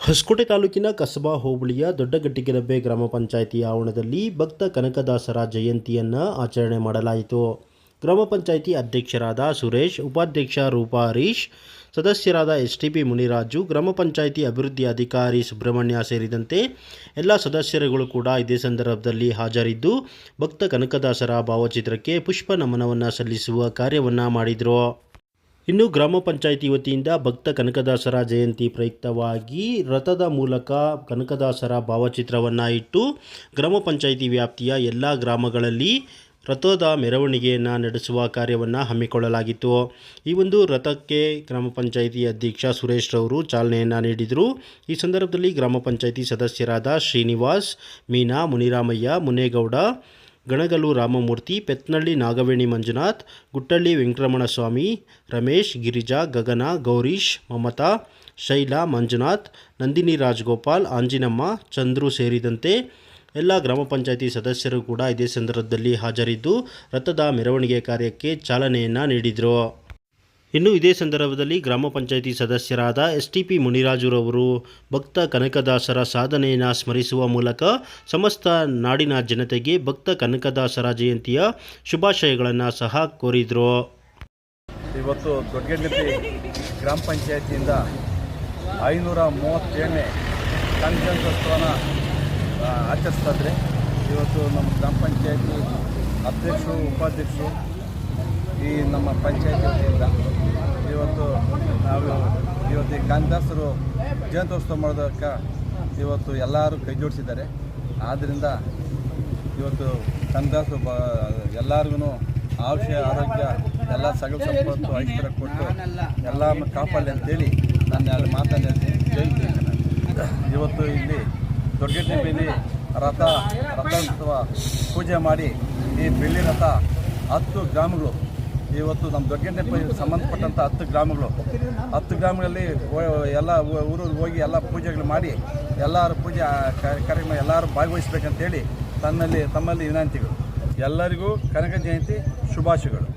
ಹೊಸಕೋಟೆ ತಾಲೂಕಿನ ಕಸಬಾ ಹೋಬಳಿಯ ದೊಡ್ಡಗಟ್ಟಿಗೆರಬ್ಬೆ ಗ್ರಾಮ ಪಂಚಾಯಿತಿ ಆವರಣದಲ್ಲಿ ಭಕ್ತ ಕನಕದಾಸರ ಜಯಂತಿಯನ್ನು ಆಚರಣೆ ಮಾಡಲಾಯಿತು. ಗ್ರಾಮ ಪಂಚಾಯಿತಿ ಅಧ್ಯಕ್ಷರಾದ ಸುರೇಶ್, ಉಪಾಧ್ಯಕ್ಷ ರೂಪಾ ಹರೀಶ್, ಸದಸ್ಯರಾದ ಎಸ್ ಟಿ ಪಿ ಮುನಿರಾಜು, ಗ್ರಾಮ ಪಂಚಾಯಿತಿ ಅಭಿವೃದ್ಧಿ ಅಧಿಕಾರಿ ಸುಬ್ರಹ್ಮಣ್ಯ ಸೇರಿದಂತೆ ಎಲ್ಲ ಸದಸ್ಯರುಗಳು ಕೂಡ ಇದೇ ಸಂದರ್ಭದಲ್ಲಿ ಹಾಜರಿದ್ದು, ಭಕ್ತ ಕನಕದಾಸರ ಭಾವಚಿತ್ರಕ್ಕೆ ಪುಷ್ಪ ನಮನವನ್ನು ಸಲ್ಲಿಸುವ ಕಾರ್ಯವನ್ನು ಮಾಡಿದರು. ಇನ್ನು ಗ್ರಾಮ ಪಂಚಾಯಿತಿ ವತಿಯಿಂದ ಭಕ್ತ ಕನಕದಾಸರ ಜಯಂತಿ ಪ್ರಯುಕ್ತವಾಗಿ ರಥದ ಮೂಲಕ ಕನಕದಾಸರ ಭಾವಚಿತ್ರವನ್ನು ಇಟ್ಟು ಗ್ರಾಮ ಪಂಚಾಯಿತಿ ವ್ಯಾಪ್ತಿಯ ಎಲ್ಲ ಗ್ರಾಮಗಳಲ್ಲಿ ರಥದ ಮೆರವಣಿಗೆಯನ್ನು ನಡೆಸುವ ಕಾರ್ಯವನ್ನು ಹಮ್ಮಿಕೊಳ್ಳಲಾಗಿತ್ತು. ಈ ಒಂದು ರಥಕ್ಕೆ ಗ್ರಾಮ ಪಂಚಾಯಿತಿ ಅಧ್ಯಕ್ಷ ಸುರೇಶ್ ರವರು ಚಾಲನೆಯನ್ನು ನೀಡಿದರು. ಈ ಸಂದರ್ಭದಲ್ಲಿ ಗ್ರಾಮ ಪಂಚಾಯಿತಿ ಸದಸ್ಯರಾದ ಶ್ರೀನಿವಾಸ್, ಮೀನಾ, ಮುನಿರಾಮಯ್ಯ, ಮುನೇಗೌಡ ಗಣಗಲು ರಾಮಮೂರ್ತಿ, ಪೆತ್ನಳ್ಳಿ ನಾಗವೇಣಿ ಮಂಜುನಾಥ್, ಗುಟ್ಟಳ್ಳಿ ವೆಂಕಟರಮಣ ಸ್ವಾಮಿ ರಮೇಶ್, ಗಿರಿಜಾ, ಗಗನ, ಗೌರೀಶ್, ಮಮತಾ, ಶೈಲಾ ಮಂಜುನಾಥ್, ನಂದಿನಿ ರಾಜಗೋಪಾಲ್, ಆಂಜಿನಮ್ಮ, ಚಂದ್ರು ಸೇರಿದಂತೆ ಎಲ್ಲ ಗ್ರಾಮ ಪಂಚಾಯಿತಿ ಸದಸ್ಯರು ಕೂಡ ಇದೇ ಸಂದರ್ಭದಲ್ಲಿ ಹಾಜರಿದ್ದು ರಥದ ಮೆರವಣಿಗೆ ಕಾರ್ಯಕ್ಕೆ ಚಾಲನೆಯನ್ನು ನೀಡಿದರು. ಇನ್ನು ಇದೇ ಸಂದರ್ಭದಲ್ಲಿ ಗ್ರಾಮ ಪಂಚಾಯಿತಿ ಸದಸ್ಯರಾದ ಎಸ್ ಟಿ ಮುನಿರಾಜುರವರು ಭಕ್ತ ಕನಕದಾಸರ ಸಾಧನೆಯನ್ನು ಸ್ಮರಿಸುವ ಮೂಲಕ ಸಮಸ್ತ ನಾಡಿನ ಜನತೆಗೆ ಭಕ್ತ ಕನಕದಾಸರ ಜಯಂತಿಯ ಶುಭಾಶಯಗಳನ್ನು ಸಹ ಕೋರಿದರು. ಇವತ್ತು ದೊಡ್ಡಗಡ್ಡಪಿ ಗ್ರಾಮ ಪಂಚಾಯತಿಯಿಂದ ಐನೂರ ಮೂವತ್ತೇಳನೇ ಕಾನ್ಫರೆನ್ಸೋತ್ಸವನ ಆಚರಿಸ್ತಾ ಇದ್ರೆ. ಇವತ್ತು ನಮ್ಮ ಗ್ರಾಮ ಪಂಚಾಯತಿ ಅಧ್ಯಕ್ಷರು, ಉಪಾಧ್ಯಕ್ಷರು ನಮ್ಮ ಪಂಚಾಯತಿ ವತಿಯಿಂದ ಇವತ್ತು ನಾವು ಇವತ್ತು ಕಾಂತಾಸರು ಜಯಂತ್ಯೋತ್ಸವ ಮಾಡೋದಕ್ಕೆ ಇವತ್ತು ಎಲ್ಲರೂ ಕೈ ಜೋಡಿಸಿದ್ದಾರೆ. ಆದ್ದರಿಂದ ಇವತ್ತು ಕಾಂತಾಸರು ಬ ಎಲ್ಲರಿಗೂ ಆಯುಷ್ಯ ಆರೋಗ್ಯ, ಎಲ್ಲ ಸಗಲು ಸಂಪತ್ತು, ಐಶ್ವರ್ಯ ಕೊಟ್ಟು ಎಲ್ಲ ಕಾಪಾಡಲಿ ಅಂತೇಳಿ ನಾನು ಅಲ್ಲಿ ಮಾತಾಡಿ ಜೈ ಇವತ್ತು ಇಲ್ಲಿ ದೊಡ್ಡಗಟ್ಟಿನಲ್ಲಿ ರಥ, ರಥೋತ್ಸವ ಪೂಜೆ ಮಾಡಿ ಈ ಬೆಳ್ಳಿ ರಥ ಹತ್ತು ಗ್ರಾಮಗಳು ಇವತ್ತು ನಮ್ಮ ದೊಡ್ಡಗಟ್ಟೆ ಸಂಬಂಧಪಟ್ಟಂಥ ಹತ್ತು ಗ್ರಾಮಗಳು. ಹತ್ತು ಗ್ರಾಮಗಳಲ್ಲಿ ಎಲ್ಲ ಊರು ಹೋಗಿ ಎಲ್ಲ ಪೂಜೆಗಳು ಮಾಡಿ ಎಲ್ಲರೂ ಪೂಜೆ ಕಾರ್ಯಕ್ರಮ ಎಲ್ಲರೂ ಭಾಗವಹಿಸ್ಬೇಕಂತೇಳಿ ತನ್ನಲ್ಲಿ ತಮ್ಮಲ್ಲಿ ವಿನಂತಿಗಳು. ಎಲ್ಲರಿಗೂ ಕನಕ ಜಯಂತಿ ಶುಭಾಶಯಗಳು.